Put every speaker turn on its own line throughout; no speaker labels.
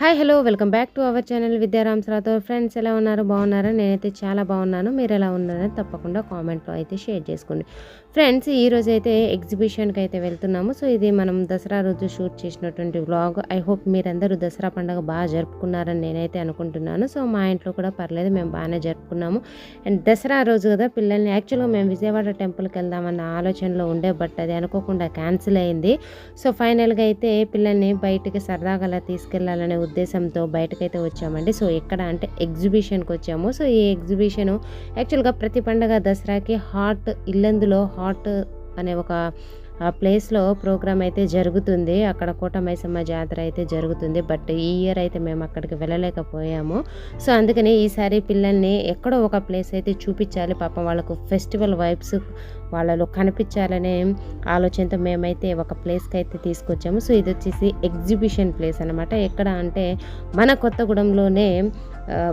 Hi hello welcome back to our channel విద్యారామ్స్రాతో friends ఎలా ఉన్నారు? బాగున్నారా? నేనైతే చాలా బాగున్నాను. మీరు ఎలా ఉన్నారని తప్పకుండా కామెంట్లో అయితే షేర్ చేసుకోండి. ఫ్రెండ్స్ ఈ అయితే ఎగ్జిబిషన్కి అయితే వెళ్తున్నాము. సో ఇది మనం దసరా రోజు షూట్ చేసినటువంటి వ్లాగ్. ఐ హోప్ మీరందరూ దసరా పండుగ బాగా జరుపుకున్నారని నేనైతే అనుకుంటున్నాను. సో మా ఇంట్లో కూడా పర్లేదు మేము బాగానే జరుపుకున్నాము. అండ్ దసరా రోజు కదా పిల్లల్ని యాక్చువల్గా మేము విజయవాడ టెంపుల్కి వెళ్దామన్న ఆలోచనలో ఉండే బట్ అది అనుకోకుండా క్యాన్సిల్ అయింది. సో ఫైనల్గా అయితే పిల్లల్ని బయటికి సరదాగా అలా తీసుకెళ్ళాలనే ఉద్దేశంతో బయటకైతే వచ్చామండి. సో ఎక్కడ అంటే ఎగ్జిబిషన్కి వచ్చాము. సో ఈ ఎగ్జిబిషన్ యాక్చువల్గా ప్రతి పండగ దసరాకి హాట్ ఇల్లందులో హార్ట్ అనే ఒక ఆ ప్లేస్లో ప్రోగ్రామ్ అయితే జరుగుతుంది. అక్కడ కోటమైసమ్మ జాతర అయితే జరుగుతుంది. బట్ ఈ ఇయర్ అయితే మేము అక్కడికి వెళ్ళలేకపోయాము. సో అందుకని ఈసారి పిల్లల్ని ఎక్కడో ఒక ప్లేస్ అయితే చూపించాలి. పాపం వాళ్ళకు ఫెస్టివల్ వైబ్స్ వాళ్ళలో కనిపించాలనే ఆలోచనతో మేమైతే ఒక ప్లేస్కి అయితే తీసుకొచ్చాము. సో ఇది వచ్చేసి ఎగ్జిబిషన్ ప్లేస్ అనమాట ఎక్కడ అంటే మన కొత్తగూడెంలోనే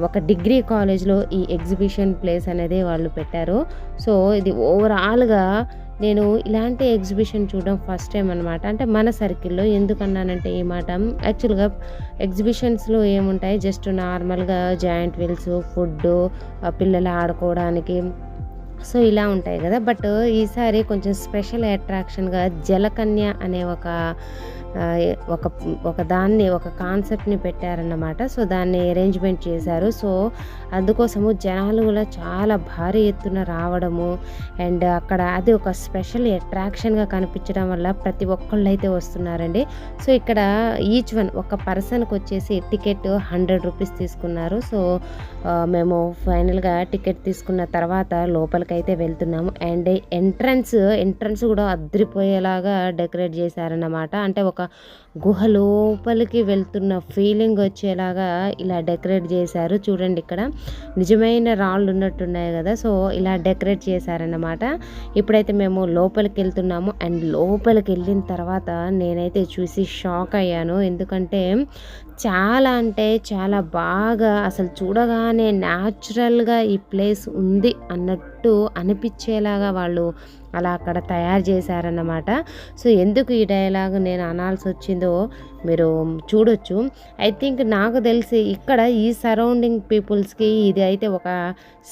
ఒక డిగ్రీ కాలేజ్లో ఈ ఎగ్జిబిషన్ ప్లేస్ అనేది వాళ్ళు పెట్టారు. సో ఇది ఓవరాల్గా నేను ఇలాంటి ఎగ్జిబిషన్ చూడడం ఫస్ట్ టైం అనమాట అంటే మన సర్కిల్లో ఎందుకన్నానంటే ఈ మాట. యాక్చువల్గా ఎగ్జిబిషన్స్లో ఏముంటాయి? జస్ట్ నార్మల్గా జాయింట్ వీల్స్ ఫుడ్ పిల్లలు ఆడుకోవడానికి. సో ఇలా ఉంటాయి కదా. బట్ ఈసారి కొంచెం స్పెషల్ అట్రాక్షన్గా జలకన్య అనే ఒక ఒక ఒక దాన్ని ఒక కాన్సెప్ట్ని పెట్టారన్నమాట. సో దాన్ని అరేంజ్మెంట్ చేశారు. సో అందుకోసము జనాలు కూడా చాలా భారీ ఎత్తున రావడము అండ్ అక్కడ అది ఒక స్పెషల్ అట్రాక్షన్గా కనిపించడం వల్ల ప్రతి ఒక్కళ్ళు అయితే వస్తున్నారండి. సో ఇక్కడ ఈచ్ వన్ ఒక పర్సన్కి వచ్చేసి టికెట్ హండ్రెడ్ రూపీస్ తీసుకున్నారు. సో మేము ఫైనల్గా టికెట్ తీసుకున్న తర్వాత లోపలికైతే వెళ్తున్నాము. అండ్ ఎంట్రన్స్ ఎంట్రన్స్ కూడా అద్రిపోయేలాగా డెకరేట్ చేశారన్నమాట. అంటే ఒక గుహ లోపలికి వెళ్తున్న ఫీలింగ్ వచ్చేలాగా ఇలా డెకరేట్ చేశారు. చూడండి ఇక్కడ నిజమైన రాళ్ళు ఉన్నట్టున్నాయి కదా. సో ఇలా డెకరేట్ చేశారన్నమాట. ఇప్పుడైతే మేము లోపలికి వెళ్తున్నాము. అండ్ లోపలికి వెళ్ళిన తర్వాత నేనైతే చూసి షాక్ అయ్యాను. ఎందుకంటే చాలా అంటే చాలా బాగా అసలు చూడగానే న్యాచురల్గా ఈ ప్లేస్ ఉంది అన్నట్టు అనిపించేలాగా వాళ్ళు అలా అక్కడ తయారు చేశారన్నమాట. సో ఎందుకు ఈ డైలాగ్ నేను అనాల్సి వచ్చిందో మీరు చూడొచ్చు. ఐ థింక్ నాకు తెలిసి ఇక్కడ ఈ సరౌండింగ్ పీపుల్స్కి ఇది అయితే ఒక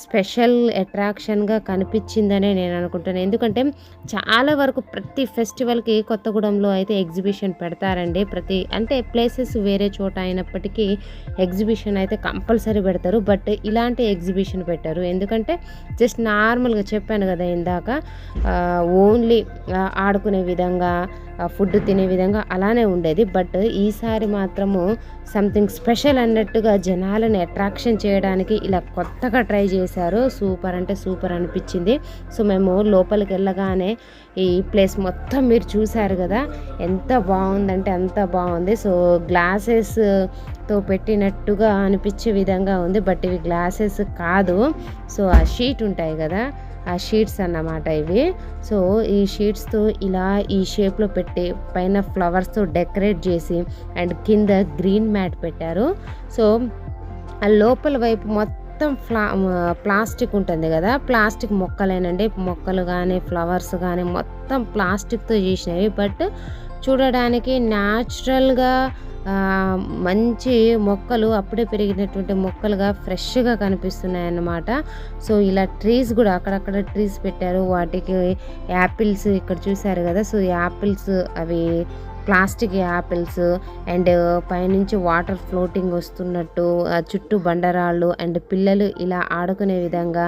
స్పెషల్ అట్రాక్షన్గా కనిపించిందనే నేను అనుకుంటాను ఎందుకంటే చాలా వరకు ప్రతి ఫెస్టివల్కి కొత్తగూడెంలో అయితే ఎగ్జిబిషన్ పెడతారండి. ప్రతి అంటే ప్లేసెస్ వేరే చోట అయినప్పటికీ ఎగ్జిబిషన్ అయితే కంపల్సరీ పెడతారు. బట్ ఇలాంటి ఎగ్జిబిషన్ పెట్టారు. ఎందుకంటే జస్ట్ నార్మల్గా చెప్పాను కదా ఇందాక ఓన్లీ ఆడుకునే విధంగా ఫుడ్ తినే విధంగా అలానే ఉండేది. బట్ ఈసారి మాత్రము సంథింగ్ స్పెషల్ అన్నట్టుగా జనాలను అట్రాక్షన్ చేయడానికి ఇలా కొత్తగా ట్రై చేశారు. సూపర్ అంటే సూపర్ అనిపించింది. సో మేము లోపలికి వెళ్ళగానే ఈ ప్లేస్ మొత్తం మీరు చూశారు కదా ఎంత బాగుందంటే అంత బాగుంది. సో గ్లాసెస్తో పెట్టినట్టుగా అనిపించే విధంగా ఉంది. బట్ ఇవి గ్లాసెస్ కాదు. సో ఆ షీట్ ఉంటాయి కదా షీట్స్ అన్నమాట ఇవి. సో ఈ షీట్స్తో ఇలా ఈ షేప్లో పెట్టి పైన ఫ్లవర్స్తో డెకరేట్ చేసి అండ్ కింద గ్రీన్ మ్యాట్ పెట్టారు. సో ఆ లోపల వైపు మొత్తం ఫ్లా ప్లాస్టిక్ ఉంటుంది కదా. ప్లాస్టిక్ మొక్కలేనండి. మొక్కలు కానీ ఫ్లవర్స్ కానీ మొత్తం ప్లాస్టిక్తో చేసినవి. బట్ చూడడానికి న్యాచురల్గా మంచి మొక్కలు అప్పుడే పెరిగినటువంటి మొక్కలుగా ఫ్రెష్గా కనిపిస్తున్నాయి అన్నమాట సో ఇలా ట్రీస్ కూడా అక్కడక్కడ ట్రీస్ పెట్టారు. వాటికి యాపిల్స్ ఇక్కడ చూశారు కదా. సో యాపిల్స్ అవి ప్లాస్టిక్ యాపిల్స్ అండ్ పైనుంచి వాటర్ ఫ్లోటింగ్ వస్తున్నట్టు చుట్టూ బండరాళ్ళు అండ్ పిల్లలు ఇలా ఆడుకునే విధంగా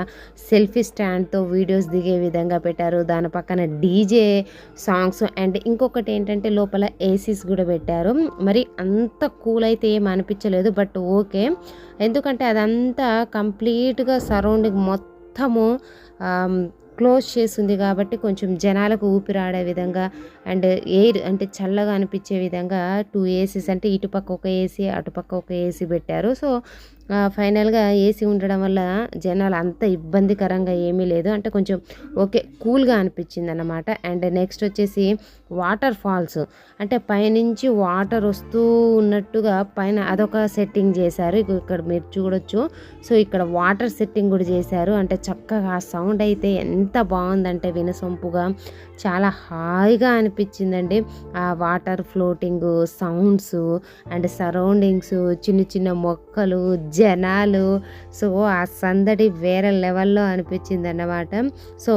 సెల్ఫీ స్టాండ్తో వీడియోస్ దిగే విధంగా పెట్టారు. దాని పక్కన డీజే సాంగ్స్ అండ్ ఇంకొకటి ఏంటంటే లోపల ఏసీస్ కూడా పెట్టారు. మరి అంత కూల్ అయితే ఏం అనిపించలేదు బట్ ఓకే. ఎందుకంటే అదంతా కంప్లీట్గా సరౌండింగ్ మొత్తము క్లోజ్ చేసింది కాబట్టి కొంచెం జనాలకు ఊపిరాడే విధంగా అండ్ ఎయిర్ అంటే చల్లగా అనిపించే విధంగా టూ ఏసీస్ అంటే ఇటుపక్క ఒక ఏసీ అటుపక్క ఒక ఏసీ పెట్టారు. సో ఫైనల్గా ఏసీ ఉండడం వల్ల జనాలు అంత ఇబ్బందికరంగా ఏమీ లేదు. అంటే కొంచెం ఓకే కూల్గా అనిపించింది అనమాట అండ్ నెక్స్ట్ వచ్చేసి వాటర్ ఫాల్స్. అంటే పైనుంచి వాటర్ వస్తూ ఉన్నట్టుగా పైన అదొక సెట్టింగ్ చేశారు. ఇక్కడ మీరు చూడొచ్చు. సో ఇక్కడ వాటర్ సెట్టింగ్ కూడా చేశారు. అంటే చక్కగా ఆ సౌండ్ అయితే ఎంత బాగుందంటే వినసొంపుగా చాలా హాయిగా అనిపించిందండి. ఆ water floating sounds and surroundings చిన్న చిన్న మొక్కలు జనాలు. సో ఆ సందడి వేరే లెవెల్లో అనిపించింది అన్నమాట సో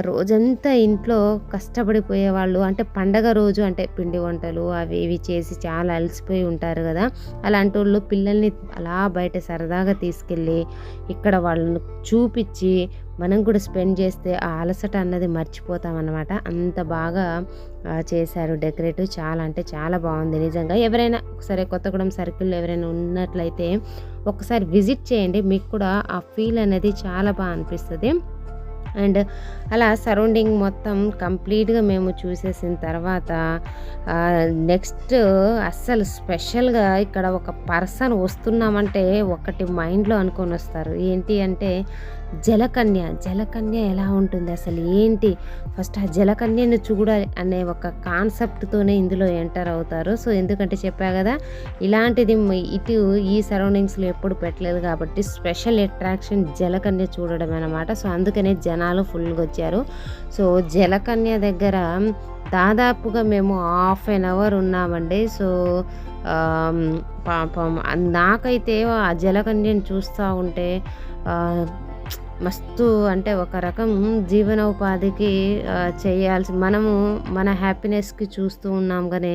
రోజంతా ఇంట్లో కష్టపడిపోయే వాళ్ళు అంటే పండగ రోజు అంటే పిండి వంటలు అవి ఇవి చేసి చాలా అలసిపోయి ఉంటారు కదా. అలాంటి వాళ్ళు పిల్లల్ని అలా బయట సరదాగా తీసుకెళ్ళి ఇక్కడ వాళ్ళని చూపించి మనం కూడా స్పెండ్ చేస్తే ఆ అలసట అన్నది మర్చిపోతాం అన్నమాట అంత బాగా చేశారు. డెకరేట్ చాలా అంటే చాలా బాగుంది నిజంగా. ఎవరైనా ఒకసారి కొత్తగూడెం సర్కిల్లో ఎవరైనా ఉన్నట్లయితే ఒకసారి విజిట్ చేయండి. మీకు కూడా ఆ ఫీల్ అనేది చాలా బాగా అనిపిస్తుంది. అండ్ అలా సరౌండింగ్ మొత్తం కంప్లీట్గా మేము చూసేసిన తర్వాత నెక్స్ట్ అస్సలు స్పెషల్గా ఇక్కడ ఒక పర్సన్ వస్తున్నామంటే ఒకటి మైండ్లో అనుకొని వస్తారు. ఏంటి అంటే జలకన్య జలకన్య ఎలా ఉంటుంది అసలు ఏంటి? ఫస్ట్ ఆ జలకన్యను చూడాలి అనే ఒక కాన్సెప్ట్తోనే ఇందులో ఎంటర్ అవుతారు. సో ఎందుకంటే చెప్పా కదా ఇలాంటిది ఇటు ఈ సరౌండింగ్స్లో ఎప్పుడు పెట్టలేదు కాబట్టి స్పెషల్ అట్రాక్షన్ జలకన్య చూడడం అనమాట సో అందుకనే జనాలు ఫుల్గా వచ్చారు. సో జలకన్య దగ్గర దాదాపుగా మేము హాఫ్ అన్ అవర్ ఉన్నామండి. సో పాపం నాకైతే ఆ జలకన్యను చూస్తూ ఉంటే మస్తు అంటే ఒక రకం జీవనోపాధికి చేయాల్సి మనము మన హ్యాపీనెస్కి చూస్తూ ఉన్నాం కానీ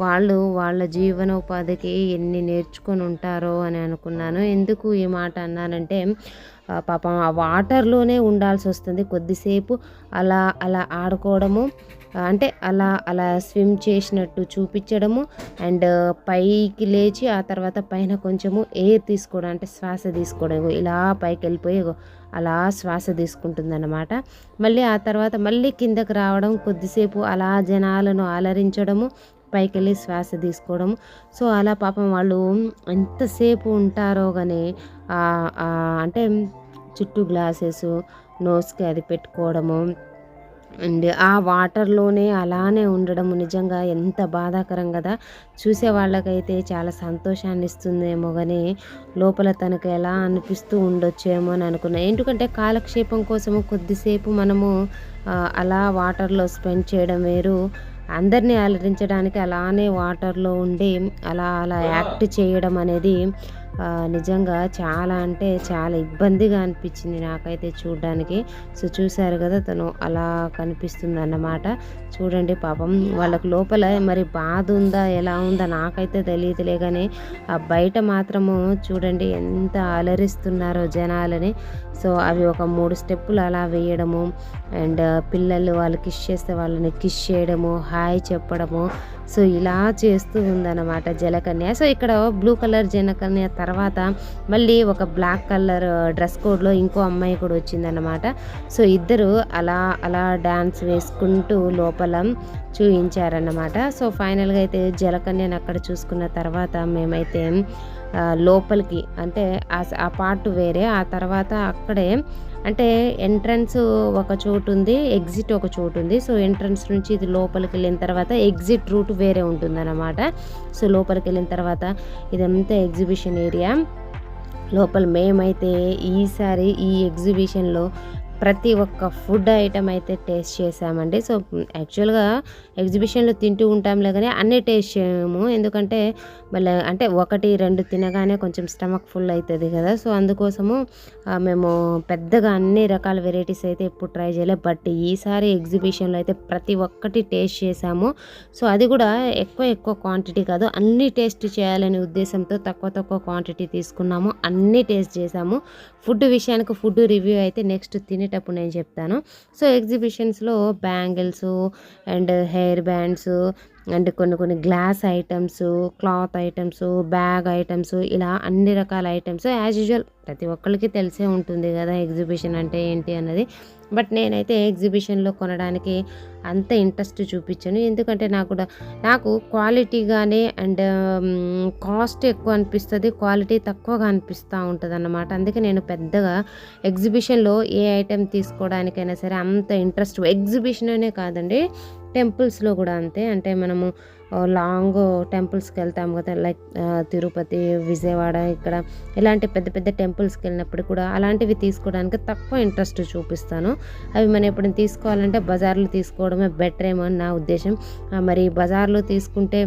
వాళ్ళు వాళ్ళ జీవనోపాధికి ఎన్ని నేర్చుకొని ఉంటారో అని అనుకున్నాను. ఎందుకు ఈ మాట అన్నానంటే పాపం ఆ వాటర్లోనే ఉండాల్సి వస్తుంది కొద్దిసేపు అలా అలా ఆడుకోవడము అంటే అలా అలా స్విమ్ చేసినట్టు చూపించడము అండ్ పైకి లేచి ఆ తర్వాత పైన కొంచెము ఎయిర్ తీసుకోవడం అంటే శ్వాస తీసుకోవడం. ఇలా పైకి వెళ్ళిపోయి అలా శ్వాస తీసుకుంటుందన్నమాట. మళ్ళీ ఆ తర్వాత మళ్ళీ కిందకి రావడం కొద్దిసేపు అలా జనాలను అలరించడము పైకి వెళ్ళి శ్వాస తీసుకోవడం. సో అలా పాపం వాళ్ళు ఎంతసేపు ఉంటారో కానీ అంటే చుట్టూ గ్లాసెస్ నోస్కి అది పెట్టుకోవడము అండ్ ఆ వాటర్లోనే అలానే ఉండడం నిజంగా ఎంత బాధాకరం కదా. చూసే వాళ్ళకైతే చాలా సంతోషాన్ని ఇస్తుందేమో కానీ లోపల తనకు ఎలా అనిపిస్తూ ఉండొచ్చేమో అని అనుకున్నా. ఎందుకంటే కాలక్షేపం కోసము కొద్దిసేపు మనము అలా వాటర్లో స్పెండ్ చేయడం వేరు. అందరినీ అలరించడానికి అలానే వాటర్లో ఉండి అలా అలా యాక్ట్ చేయడం అనేది నిజంగా చాలా అంటే చాలా ఇబ్బందిగా అనిపించింది నాకైతే చూడడానికి. సో చూశారు కదా తను అలా కనిపిస్తుంది అన్నమాట చూడండి పాపం వాళ్ళకు లోపల మరి బాధ ఉందా ఎలా ఉందా నాకైతే తెలియదులే కానీ ఆ బయట మాత్రము చూడండి ఎంత అలరిస్తున్నారో జనాలని. సో అవి ఒక మూడు స్టెప్పులు అలా వేయడము అండ్ పిల్లలు వాళ్ళు కిష్ చేస్తే వాళ్ళని కిష్ చేయడము హాయ్ చెప్పడము సో ఇలా చేస్తూ ఉందన్నమాట జలకన్య. సో ఇక్కడ బ్లూ కలర్ జలకన్య తర్వాత మళ్ళీ ఒక బ్లాక్ కలర్ డ్రెస్ కోడ్లో ఇంకో అమ్మాయి కూడా వచ్చిందన్నమాట. సో ఇద్దరు అలా అలా డ్యాన్స్ వేసుకుంటూ లోపల చూయించారన్నమాట. సో ఫైనల్గా అయితే జలకన్యను అక్కడ చూసుకున్న తర్వాత మేమైతే లోపలికి అంటే ఆ పార్ట్ వేరే ఆ తర్వాత అక్కడే అంటే ఎంట్రన్స్ ఒక చోటు ఉంది ఎగ్జిట్ ఒక చోటు ఉంది. సో ఎంట్రన్స్ నుంచి ఇది లోపలికి వెళ్ళిన తర్వాత ఎగ్జిట్ రూట్ వేరే ఉంటుందన్నమాట. సో లోపలికి వెళ్ళిన తర్వాత ఇదంతా ఎగ్జిబిషన్ ఏరియా. లోపల మేమైతే ఈసారి ఈ ఎగ్జిబిషన్లో ప్రతి ఒక్క ఫుడ్ ఐటమ్ అయితే టేస్ట్ చేసామండి సో యాక్చువల్గా ఎగ్జిబిషన్లో తింటూ ఉంటాంలే కానీ అన్నీ టేస్ట్ చేయము. ఎందుకంటే మళ్ళీ అంటే ఒకటి రెండు తినగానే కొంచెం స్టమక్ ఫుల్ అవుతుంది కదా. సో అందుకోసము మేము పెద్దగా అన్ని రకాల వెరైటీస్ అయితే ఎప్పుడు ట్రై చేయలేదు బట్ ఈసారి ఎగ్జిబిషన్లో అయితే ప్రతి ఒక్కటి టేస్ట్ చేసాము సో అది కూడా ఎక్కువ ఎక్కువ క్వాంటిటీ కాదు. అన్ని టేస్ట్ చేయాలనే ఉద్దేశంతో తక్కువ తక్కువ క్వాంటిటీ తీసుకున్నాము. అన్నీ టేస్ట్ చేసాము ఫుడ్ విషయానికి ఫుడ్ రివ్యూ అయితే నెక్స్ట్ తినేటప్పుడు నేను చెప్తాను. So ఎగ్జిబిషన్స్లో bangles and hair bands and కొన్ని కొన్ని glass items cloth items bag items ఇలా అన్ని రకాల ఐటమ్స్ యాజ్ యూజువల్ ప్రతి ఒక్కరికి తెలిసే ఉంటుంది కదా ఎగ్జిబిషన్ అంటే ఏంటి అన్నది. బట్ నేనైతే ఎగ్జిబిషన్లో కొనడానికి అంత ఇంట్రెస్ట్ చూపించాను. ఎందుకంటే నాకు కూడా నాకు క్వాలిటీగానే అండ్ కాస్ట్ ఎక్కువ అనిపిస్తుంది క్వాలిటీ తక్కువగా అనిపిస్తూ ఉంటుంది అన్నమాట అందుకే నేను పెద్దగా ఎగ్జిబిషన్లో ఏ ఐటెం తీసుకోవడానికైనా సరే అంత ఇంట్రెస్ట్ ఎగ్జిబిషన్ అనే కాదండి టెంపుల్స్లో కూడా అంతే. అంటే మనము లాంగ్ టెంపుల్స్కి వెళ్తాము కదా లైక్ తిరుపతి విజయవాడ ఇక్కడ ఇలాంటి పెద్ద పెద్ద టెంపుల్స్కి వెళ్ళినప్పుడు కూడా అలాంటివి తీసుకోవడానికి తక్కువ ఇంట్రెస్ట్ చూపిస్తాను. అవి మనం ఎప్పుడైనా తీసుకోవాలంటే బజార్లో తీసుకోవడమే బెటర్ ఏమో అని నా ఉద్దేశం. మరి బజార్లో తీసుకుంటే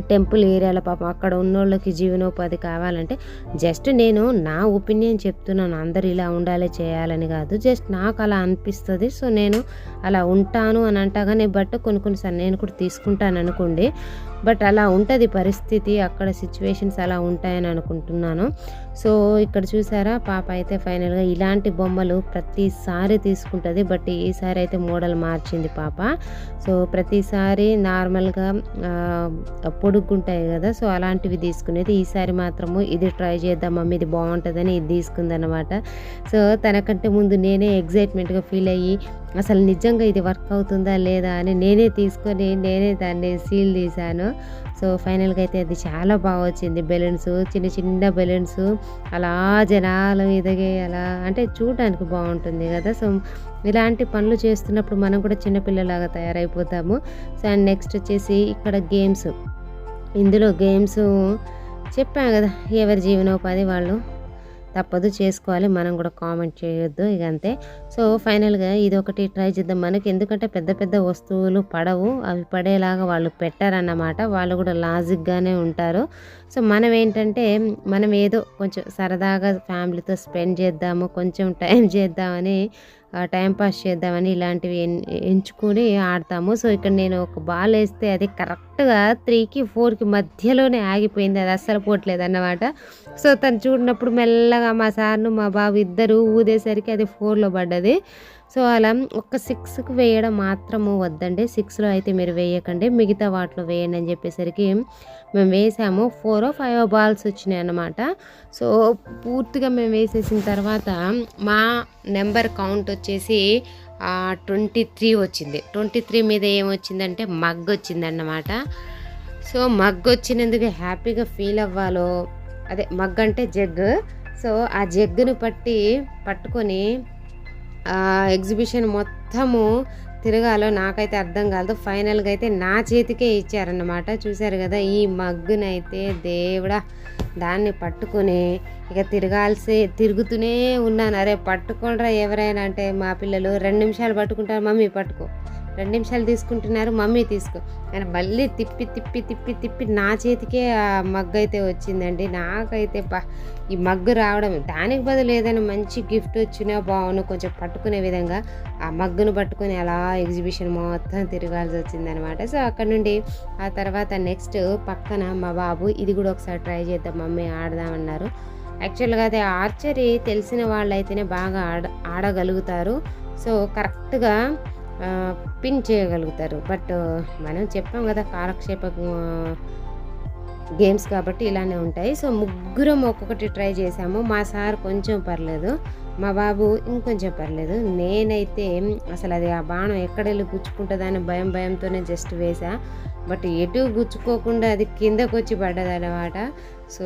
టెంపుల్ ఏరియాలో పాపం అక్కడ ఉన్నోళ్ళకి జీవనోపాధి కావాలంటే జస్ట్ నేను నా ఒపీనియన్ చెప్తున్నాను. అందరు ఇలా ఉండాలి చేయాలని కాదు. జస్ట్ నాకు అలా అనిపిస్తుంది. సో నేను అలా ఉంటాను అని అంటాగానే బట్ కొన్ని కొన్నిసార్లు నేను కూడా తీసుకుంటాను అనుకోండి. బట్ అలా ఉంటుంది పరిస్థితి. అక్కడ సిచ్యువేషన్స్ అలా ఉంటాయని అనుకుంటున్నాను. సో ఇక్కడ చూసారా పాప అయితే ఫైనల్గా ఇలాంటి బొమ్మలు ప్రతిసారి తీసుకుంటుంది. బట్ ఈసారి అయితే మోడల్ మార్చింది పాప. సో ప్రతిసారి నార్మల్గా పొడుగుంటాయి కదా. సో అలాంటివి తీసుకునేది ఈసారి మాత్రము ఇది ట్రై చేద్దాం మమ్మీ ఇది బాగుంటుందని ఇది తీసుకుందనమాట సో తనకంటే ముందు నేనే ఎగ్జైట్మెంట్గా ఫీల్ అయ్యి అసలు నిజంగా ఇది వర్క్ అవుతుందా లేదా అని నేనే తీసుకొని నేనే దాన్ని సీల్ తీశాను సో ఫైనల్గా అయితే అది చాలా బాగా వచ్చింది. బెలూన్స్ చిన్న చిన్న బెలూన్స్ అలా జనాలు ఎదిగే అలా అంటే చూడడానికి బాగుంటుంది కదా. సో ఇలాంటి పనులు చేస్తున్నప్పుడు మనం కూడా చిన్నపిల్లలాగా తయారైపోతాము. సో అండ్ నెక్స్ట్ వచ్చేసి ఇక్కడ గేమ్స్. ఇందులో గేమ్స్ చెప్పాను కదా ఎవరి జీవనోపాధి వాళ్ళు? తప్పదు చేసుకోవాలి. మనం కూడా కామెంట్ చేయొద్దు ఇక అంతే. సో ఫైనల్గా ఇది ఒకటి ట్రై చేద్దాం. మనకి ఎందుకంటే పెద్ద పెద్ద వస్తువులు పడవు. అవి పడేలాగా వాళ్ళు పెట్టారన్నమాట. వాళ్ళు కూడా లాజిక్గానే ఉంటారు. సో మనం ఏంటంటే మనం ఏదో కొంచెం సరదాగా ఫ్యామిలీతో స్పెండ్ చేద్దాము కొంచెం టైం చేద్దామని టైంపాస్ చేద్దామని ఇలాంటివి ఎన్- ఎంచుకుని ఆడతాము. సో ఇక్కడ నేను ఒక బాల్ వేస్తే అది కరెక్ట్గా త్రీకి ఫోర్కి మధ్యలోనే ఆగిపోయింది. అది అస్సలు పోవట్లేదు అన్నమాట. సో తను చూడినప్పుడు మెల్లగా మా సార్ను మా బాబు ఇద్దరు ఊదేసరికి అది ఫోర్లో పడ్డది. సో అలా ఒక్క సిక్స్కి వేయడం మాత్రము వద్దండి. సిక్స్లో అయితే మీరు వేయకండి. మిగతా వాటిలో వేయండి అని చెప్పేసరికి మేము వేసాము. ఫోర్ ఫైవ్ బాల్స్ వచ్చినాయి అన్నమాట. సో పూర్తిగా మేము వేసేసిన తర్వాత మా నెంబర్ కౌంట్ వచ్చేసి ట్వంటీ త్రీ వచ్చింది. ట్వంటీ త్రీ మీద ఏమొచ్చిందంటే మగ్ వచ్చిందన్నమాట. సో మగ్ వచ్చినందుకు హ్యాపీగా ఫీల్ అవ్వాలో అదే మగ్ అంటే జగ్. సో ఆ జగ్గును పట్టి పట్టుకొని ఎగ్జిబిషన్ మొత్తము తిరగాలో నాకైతే అర్థం కాదు ఫైనల్గా అయితే నా చేతికే ఇచ్చారన్నమాట. చూశారు కదా ఈ మగ్గునైతే దేవుడా దాన్ని పట్టుకొని ఇక తిరగాల్సి తిరుగుతూనే ఉన్నాను. అరే పట్టుకోండిరా ఎవరైనా అంటే మా పిల్లలు. రెండు నిమిషాలు పట్టుకుంటారు మమ్మీ పట్టుకో. రెండు నిమిషాలు తీసుకుంటున్నారు మమ్మీ తీసుకో. అని మళ్ళీ తిప్పి తిప్పి తిప్పి తిప్పి నా చేతికే ఆ మగ్గు అయితే వచ్చిందండి. నాకైతే బా ఈ మగ్గు రావడం దానికి బదులు ఏదైనా మంచి గిఫ్ట్ వచ్చినా బాగుండు కొంచెం పట్టుకునే విధంగా ఆ మగ్గును పట్టుకొని అలా ఎగ్జిబిషన్ మొత్తం తిరగాల్సి వచ్చిందనమాట. సో అక్కడ నుండి ఆ తర్వాత నెక్స్ట్ పక్కన మా బాబు ఇది కూడా ఒకసారి ట్రై చేద్దాం మమ్మీ ఆడదామన్నారు. యాక్చువల్గా అది ఆర్చరీ తెలిసిన వాళ్ళైతేనే బాగా ఆడ ఆడగలుగుతారు. సో కరెక్ట్గా పిన్ చేయగలుగుతారు. బట్ మనం చెప్పాం కదా కాలక్షేప గేమ్స్ కాబట్టి ఇలానే ఉంటాయి. సో ముగ్గురం ఒక్కొక్కటి ట్రై చేసాము మా సార్ కొంచెం పర్లేదు. మా బాబు ఇంకొంచెం పర్లేదు. నేనైతే అసలు అది ఆ బాణం ఎక్కడ వెళ్ళి గుచ్చుకుంటుందని భయం భయంతోనే జస్ట్ వేసా బట్ ఎటు గుచ్చుకోకుండా అది కిందకు వచ్చి పడ్డదనమాట సో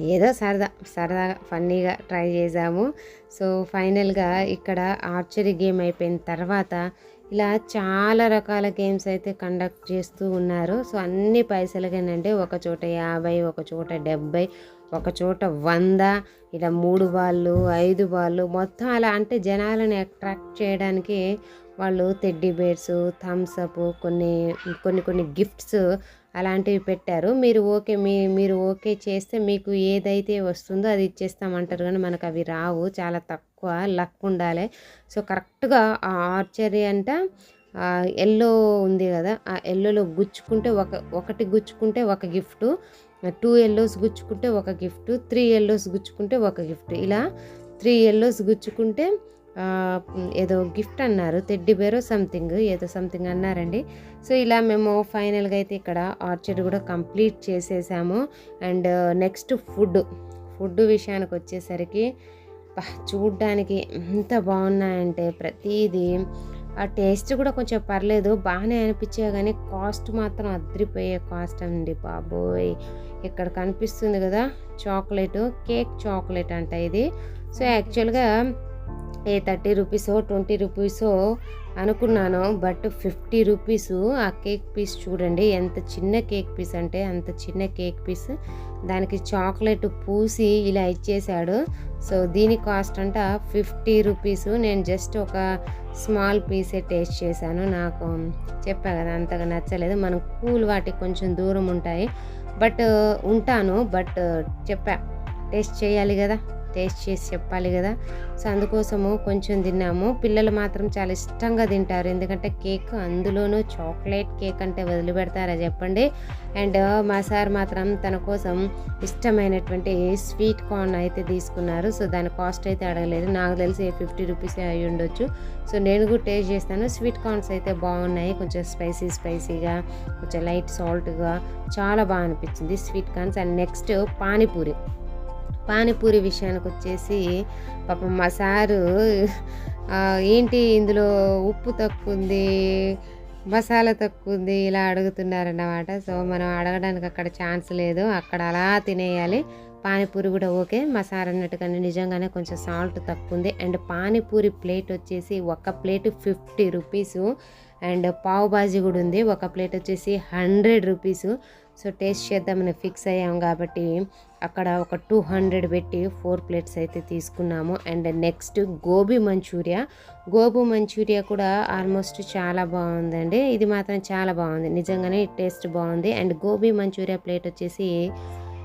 ఏదో సరదా సరదాగా ఫన్నీగా ట్రై చేసాము సో ఫైనల్గా ఇక్కడ ఆర్చరీ గేమ్ అయిపోయిన తర్వాత ఇలా చాలా రకాల గేమ్స్ అయితే కండక్ట్ చేస్తూ ఉన్నారు. సో అన్ని పైసలకేనంటే ఒక చోట యాభై ఒక చోట డెబ్బై ఒక చోట వంద ఇలా మూడు బాళ్ళు ఐదు బాళ్ళు మొత్తం అలా అంటే జనాలను అట్రాక్ట్ చేయడానికి వాళ్ళు టెడ్డీ బేర్స్ థమ్స్ అప్ కొన్ని కొన్ని కొన్ని గిఫ్ట్స్ అలాంటివి పెట్టారు. మీరు ఓకే మీ మీరు ఓకే చేస్తే మీకు ఏదైతే వస్తుందో అది ఇచ్చేస్తామంటారు కానీ మనకు అవి రావు. చాలా తక్కువ లక్ ఉండాలి. సో కరెక్ట్గా ఆ ఆర్చరీ అంట ఎల్లో ఉంది కదా ఆ ఎల్లోలో గుచ్చుకుంటే ఒక ఒకటి గుచ్చుకుంటే ఒక గిఫ్ట్ టూ ఎల్లోస్ గుచ్చుకుంటే ఒక గిఫ్ట్ త్రీ ఎల్లోస్ గుచ్చుకుంటే ఒక గిఫ్ట్. ఇలా త్రీ ఎల్లోస్ గుచ్చుకుంటే ఏదో గిఫ్ట్ అన్నారు తెడ్డి బేరో సంథింగ్ ఏదో సంథింగ్ అన్నారండి. సో ఇలా మేము ఫైనల్గా అయితే ఇక్కడ ఆర్చర్డ్ కూడా కంప్లీట్ చేసేసాము. అండ్ నెక్స్ట్ ఫుడ్ ఫుడ్ విషయానికి వచ్చేసరికి చూడ్డానికి ఎంత బాగున్నాయంటే ప్రతిదీ. ఆ టేస్ట్ కూడా కొంచెం పర్లేదు బాగానే అనిపించే కానీ కాస్ట్ మాత్రం అద్రిపోయే కాస్ట్ అండి బాబోయ్. ఇక్కడ కనిపిస్తుంది కదా చాక్లెట్ కేక్ చాక్లెట్ అంట ఇది. సో యాక్చువల్గా ఏ థర్టీ రూపీసో ట్వంటీ రూపీసో అనుకున్నాను. బట్ ఫిఫ్టీ రూపీస్ ఆ కేక్ పీస్ చూడండి. ఎంత చిన్న కేక్ పీస్ అంటే అంత చిన్న కేక్ పీస్. దానికి చాక్లెట్ పూసి ఇలా ఇచ్చేసాడు సో దీని కాస్ట్ అంట ఫిఫ్టీ రూపీస్. నేను జస్ట్ ఒక స్మాల్ పీసే టేస్ట్ చేశాను. నాకు చెప్పా కదా అంతగా నచ్చలేదు. మనం కూల్ వాటికి కొంచెం దూరం ఉంటాయి. బట్ ఉంటాను. బట్ చెప్పా టేస్ట్ చేయాలి కదా. టేస్ట్ చేసి చెప్పాలి కదా. సో అందుకోసము కొంచెం తిన్నాము. పిల్లలు మాత్రం చాలా ఇష్టంగా తింటారు. ఎందుకంటే కేక్ అందులోనూ చాక్లెట్ కేక్ అంటే వదిలిపెడతారా చెప్పండి. అండ్ మా సార్ మాత్రం తన కోసం ఇష్టమైనటువంటి స్వీట్ కార్న్ అయితే తీసుకున్నారు. సో దాని కాస్ట్ అయితే అడగలేదు. నాకు తెలిసి ఫిఫ్టీ రూపీస్ అయి ఉండొచ్చు. సో నేను కూడా టేస్ట్ చేస్తాను. స్వీట్ కార్న్స్ అయితే బాగున్నాయి. కొంచెం స్పైసీ స్పైసీగా కొంచెం లైట్ సాల్ట్గా చాలా బాగా అనిపించింది sweet corns. And next panipuri. Panipuri విషయానికి వచ్చేసి పాపం మా సారు ఏంటి ఇందులో ఉప్పు తక్కువ ఉంది మసాలా తక్కువ ఉంది ఇలా అడుగుతున్నారన్నమాట. సో మనం అడగడానికి అక్కడ ఛాన్స్ లేదు. అక్కడ అలా తినేయాలి. పానీపూరి కూడా ఓకే. మా సార్ అన్నట్టుగానే నిజంగానే కొంచెం సాల్ట్ తక్కువ ఉంది. అండ్ పానీపూరి ప్లేట్ వచ్చేసి ఒక ప్లేట్ ఫిఫ్టీ రూపీసు. అండ్ పావు బాజీ కూడా ఉంది. ఒక ప్లేట్ వచ్చేసి హండ్రెడ్ రూపీసు. సో టేస్ట్ చేద్దామని ఫిక్స్ అయ్యాం కాబట్టి అక్కడ ఒక టూ హండ్రెడ్ పెట్టి ఫోర్ ప్లేట్స్ అయితే తీసుకున్నాము. And next gobi Manchurian. Gobi Manchurian కూడా ఆల్మోస్ట్ చాలా బాగుందండి. ఇది మాత్రం చాలా బాగుంది. నిజంగానే టేస్ట్ బాగుంది. అండ్ గోబీ మంచూరియా ప్లేట్ వచ్చేసి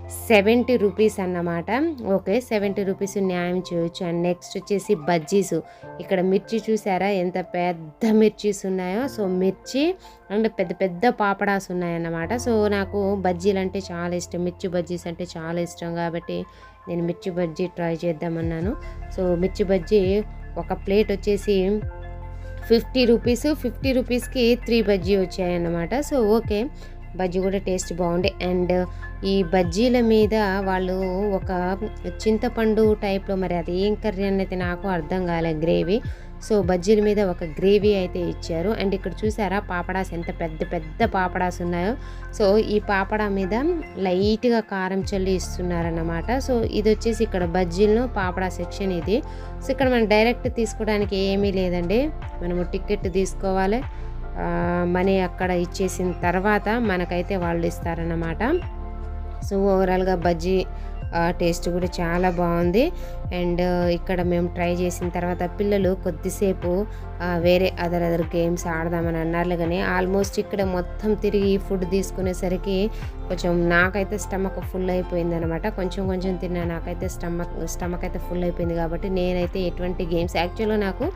సెవెంటీ రూపీస్ అన్నమాట. ఓకే సెవెంటీ రూపీస్ న్యాయం చేయొచ్చు. అండ్ నెక్స్ట్ వచ్చేసి బజ్జీస్. ఇక్కడ మిర్చి చూసారా? ఎంత పెద్ద మిర్చీస్ ఉన్నాయో. సో మిర్చి అండ్ పెద్ద పెద్ద పాపడాస్ ఉన్నాయన్నమాట. సో నాకు బజ్జీలు అంటే చాలా ఇష్టం. మిర్చి బజ్జీస్ అంటే చాలా ఇష్టం కాబట్టి నేను మిర్చి బజ్జీ ట్రై చేద్దామన్నాను. సో మిర్చి బజ్జీ ఒక ప్లేట్ వచ్చేసి ఫిఫ్టీ రూపీస్. ఫిఫ్టీ రూపీస్కి త్రీ బజ్జీ వచ్చాయన్నమాట. So okay. బజ్జీ కూడా టేస్ట్ బాగుండే. అండ్ ఈ బజ్జీల మీద వాళ్ళు ఒక చింతపండు టైప్లో మరి అది ఏం కర్రీ అనేది నాకు అర్థం కాలే గ్రేవీ. సో బజ్జీల మీద ఒక గ్రేవీ అయితే ఇచ్చారు. అండ్ ఇక్కడ చూసారా పాపడాస్ ఎంత పెద్ద పెద్ద పాపడాస్ ఉన్నాయో. సో ఈ పాపడా మీద లైట్గా కారం చల్లి ఇస్తున్నారన్నమాట. సో ఇది వచ్చేసి ఇక్కడ బజ్జీలను పాపడా సెక్షన్ ఇది. సో ఇక్కడ మనం డైరెక్ట్ తీసుకోవడానికి ఏమీ లేదండి. మనము టికెట్ తీసుకోవాలి. మనీ అక్కడ ఇచ్చేసిన తర్వాత మనకైతే వాళ్ళు ఇస్తారన్నమాట. సో ఓవరాల్గా బజ్జీ టేస్ట్ కూడా చాలా బాగుంది. అండ్ ఇక్కడ మేము ట్రై చేసిన తర్వాత పిల్లలు కొద్దిసేపు వేరే అదర్ అదర్ గేమ్స్ ఆడదామని అన్నారు కానీ ఆల్మోస్ట్ ఇక్కడ మొత్తం తిరిగి ఫుడ్ తీసుకునేసరికి కొంచెం నాకైతే స్టమక్ ఫుల్ అయిపోయింది అనమాట కొంచెం కొంచెం తిన్నా నాకైతే స్టమక్ స్టమక్ అయితే ఫుల్ అయిపోయింది కాబట్టి నేనైతే ఎటువంటి గేమ్స్ యాక్చువల్గా నాకు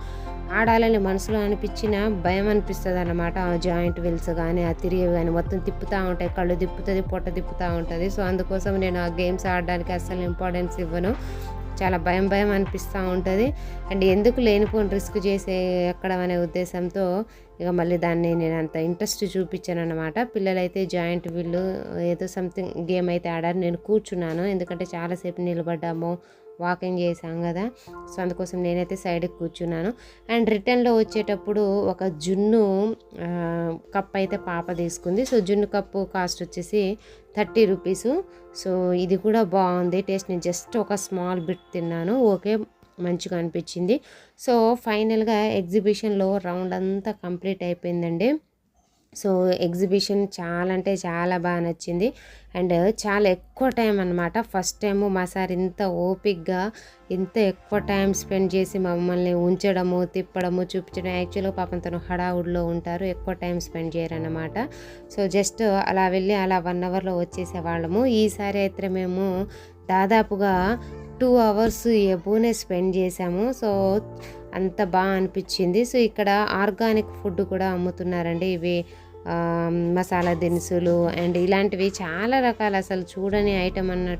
ఆడాలని మనసులో అనిపించిన భయం అనిపిస్తుంది అనమాట జాయింట్ వీల్స్ కానీ ఆ తిరిగేవి కానీ మొత్తం తిప్పుతూ ఉంటాయి. కళ్ళు తిప్పుతుంది పొట్ట తిప్పుతూ ఉంటుంది. సో అందుకోసం నేను ఆ గేమ్స్ ఆడడానికి అసలు ఇంపార్టెన్స్ ఇవ్వను. చాలా భయం భయం అనిపిస్తూ ఉంటుంది. అండ్ ఎందుకు లేనిపోని రిస్క్ చేసే ఎక్కడం అనే ఉద్దేశంతో ఇక మళ్ళీ దాన్ని నేను అంత ఇంట్రెస్ట్ చూపించాను అనమాట పిల్లలైతే జాయింట్ వీళ్ళు ఏదో సంథింగ్ గేమ్ అయితే ఆడారు. నేను కూర్చున్నాను. ఎందుకంటే చాలాసేపు నిలబడ్డాము వాకింగ్ చేసాం కదా. సో అందుకోసం నేనైతే సైడ్కి కూర్చున్నాను. అండ్ రిటర్న్లో వచ్చేటప్పుడు ఒక జున్ను కప్ అయితే పాప తీసుకుంది. సో జున్ను కప్పు కాస్ట్ వచ్చేసి థర్టీ రూపీస్. సో ఇది కూడా బాగుంది. టేస్ట్ నేను జస్ట్ ఒక స్మాల్ బిట్ తిన్నాను. ఓకే మంచిగా అనిపించింది. సో ఫైనల్గా ఎగ్జిబిషన్లో రౌండ్ అంతా కంప్లీట్ అయిపోయిందండి. సో ఎగ్జిబిషన్ చాలా అంటే చాలా బాగా నచ్చింది. అండ్ చాలా ఎక్కువ టైం అనమాట ఫస్ట్ టైము మా సార్ ఇంత ఓపిక్గా ఇంత ఎక్కువ టైం స్పెండ్ చేసి మమ్మల్ని ఉంచడము తిప్పడము చూపించడం యాక్చువల్గా పాపం తను హడావుడిలో ఉంటారు ఎక్కువ టైం స్పెండ్ చేయరన్నమాట. సో జస్ట్ అలా వెళ్ళి అలా వన్ అవర్లో వచ్చేసేవాళ్ళము. ఈసారి అయితే మేము దాదాపుగా టూ అవర్స్ ఎబోనే స్పెండ్ చేసాము సో అంత బాగా అనిపించింది. సో ఇక్కడ ఆర్గానిక్ ఫుడ్ కూడా అమ్ముతున్నారండి. ఇవి మసాలా దినుసులు అండ్ ఇలాంటివి చాలా రకాల. అసలు చూడని ఐటమ్ అన్న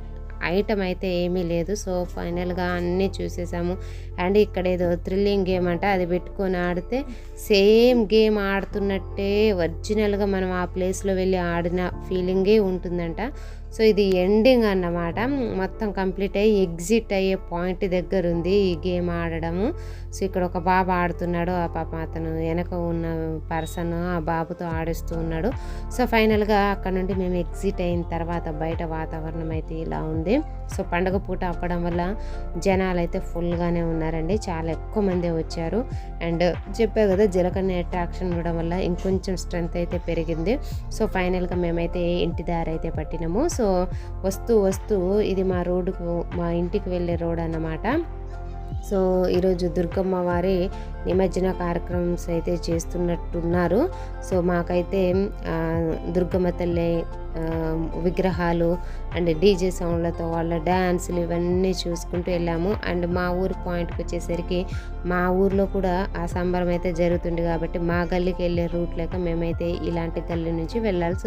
ఐటమ్ అయితే ఏమీ లేదు. సో ఫైనల్గా అన్నీ చూసేసాము. అండ్ ఇక్కడ ఏదో థ్రిల్లింగ్ గేమ్ అంట అది పెట్టుకొని ఆడితే సేమ్ గేమ్ ఆడుతున్నట్టే ఒరిజినల్గా మనం ఆ ప్లేస్లో వెళ్ళి ఆడిన ఫీలింగే ఉంటుందంట. సో ఇది ఎండింగ్ అన్నమాట. మొత్తం కంప్లీట్ అయ్యి ఎగ్జిట్ అయ్యే పాయింట్ దగ్గర ఉంది ఈ గేమ్ ఆడడము. సో ఇక్కడ ఒక బాబు ఆడుతున్నాడు ఆ పాప అతను వెనక ఉన్న పర్సన్ ఆ బాబుతో ఆడిస్తూ ఉన్నాడు. సో ఫైనల్గా అక్కడ నుండి మేము ఎగ్జిట్ అయిన తర్వాత బయట వాతావరణం అయితే ఇలా ఉంది. సో పండగ పూట అవ్వడం వల్ల జనాలు అయితే ఫుల్గానే ఉన్నారండి. చాలా ఎక్కువ మంది వచ్చారు. అండ్ చెప్పా కదా జలకన్య అట్రాక్షన్ ఉండడం వల్ల ఇంకొంచెం స్ట్రెంత్ అయితే పెరిగింది. సో ఫైనల్గా మేమైతే ఇంటి దారి అయితే పట్టినాము. సో వస్తూ వస్తూ ఇది మా రోడ్డుకు మా ఇంటికి వెళ్ళే రోడ్ అన్నమాట. సో ఈరోజు దుర్గమ్మ వారి నిమజ్జన కార్యక్రమం అయితే చేస్తున్నట్టున్నారు. సో మాకైతే దుర్గమ్మ తల్లి విగ్రహాలు అండ్ డీజే సౌండ్లతో వాళ్ళ డ్యాన్సులు ఇవన్నీ చూసుకుంటూ వెళ్ళాము. అండ్ మా ఊరు పాయింట్కి వచ్చేసరికి మా ఊర్లో కూడా ఆ సంబరం అయితే జరుగుతుంది కాబట్టి మా గల్లీకి వెళ్ళే రూట్ లేక మేమైతే ఇలాంటి గల్లీ నుంచి వెళ్ళాల్సి